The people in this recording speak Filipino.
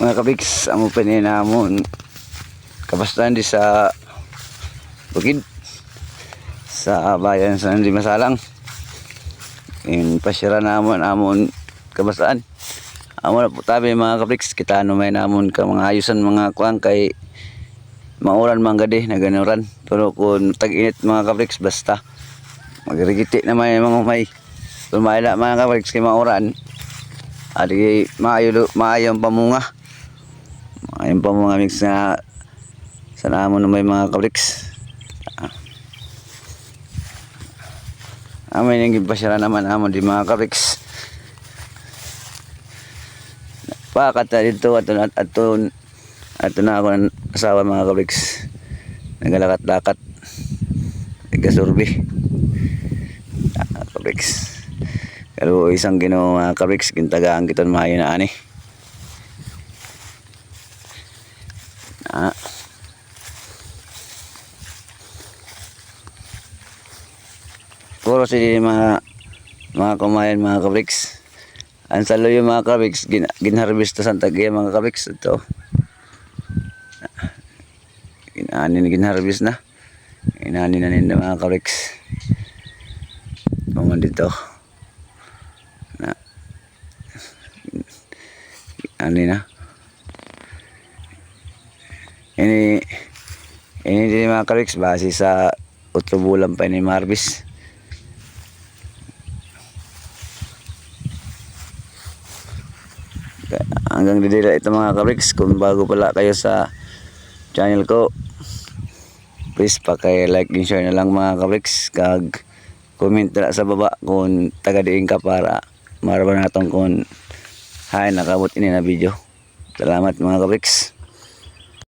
mga kabiks amo pa ni namon kabastan di sa bukid sa bayan sa Hindi Masalang. In pasira namon amon kabastaan amo na po tabi mga kabiks kita ano may namon ka mga ayusan mga kuang kay mauran man gadi na ganuran pero kung tag-init mga kabiks basta. Magrigiti naman yung mga may Lumayla mga kabiks kay mauran. Adi maayo maayo ang pamunga. Maayo ang pamunga mix na sa namon na may mga kabriks. Amay nang gipasira naman amon di mga kabriks. Pakata dito ato at ato ato na ako ng asawa mga kabriks. Nagalakat-lakat. Nagasurbi. Ah, kabriks. Pero isang gino mga kabriks, gintagaan kiton maayo na ani. Ah. Puro si mga mga kumayan mga kabriks. Ang salo yung mga kabriks, gin, ginharvest sa Santa Gaya mga kabriks. Ito. Inaani na ginharvest na. Inaani na nila mga kabriks. Kuman dito. na ano na ini ini din mga kariks base sa utlo bulan pa ni Marvis. Hanggang didira ito mga kariks kung bago pala kayo sa channel ko please paki like and share na lang mga kariks kag comment na sa baba kung taga diin ka para maraban natin kung hay nakabot ini na video. Salamat mga kabriks